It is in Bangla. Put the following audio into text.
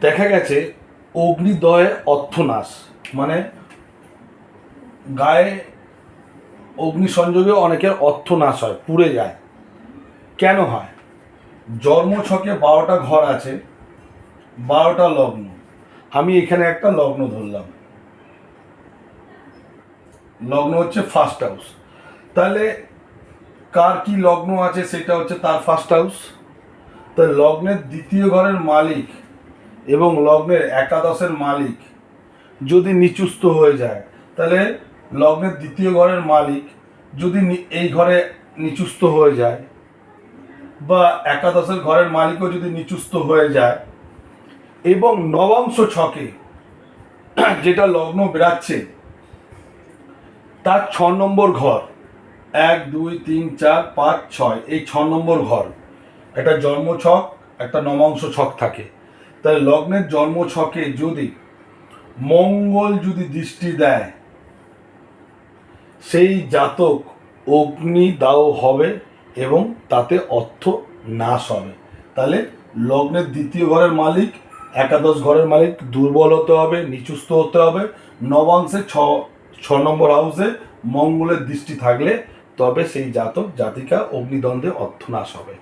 দেখা গেছে অগ্নিদয়ে অর্থনাশ মানে গায়ে অগ্নি সংযোগে অনেকের অর্থনাশ হয়, পুড়ে যায়। কেন হয়? জন্মছকে বারোটা ঘর আছে, বারোটা লগ্ন। আমি এখানে একটা লগ্ন ধরলাম। লগ্ন হচ্ছে ফার্স্ট হাউস তাহলে কার কি লগ্ন আছে সেটা হচ্ছে তার ফার্স্ট হাউস তো লগ্নের দ্বিতীয় ঘরের মালিক এবং লগ্নের একাদশের মালিক যদি নিচুস্থ হয়ে যায়, তাহলে লগ্নের দ্বিতীয় ঘরের মালিক যদি এই ঘরে নিচুস্থ হয়ে যায় বা একাদশের ঘরের মালিকও যদি নিচুস্থ হয়ে যায় এবং নবাংশ ছকে যেটা লগ্ন বেরাচ্ছে তার ছ নম্বর ঘর, এক, দুই, তিন, চার, পাঁচ, ছয়, এই ছ নম্বর ঘর, একটা জন্ম ছক একটা নবাংশ ছক থাকে। তাই লগ্নের জন্ম ছকে যদি মঙ্গল যদি দৃষ্টি দেয়, সেই জাতক অগ্নি দাও হবে এবং তাতে অর্থ নাশ হবে। তাহলে লগ্নের দ্বিতীয় ঘরের মালিক, একাদশ ঘরের মালিক দুর্বল হতে হবে, নিচুস্থ হতে হবে। নবাংশে ছ ছ নম্বর হাউসে মঙ্গলের দৃষ্টি থাকলে তবে সেই জাতক, জাতিকা অগ্নিদ্বন্দ্বে অর্থনাশ হবে।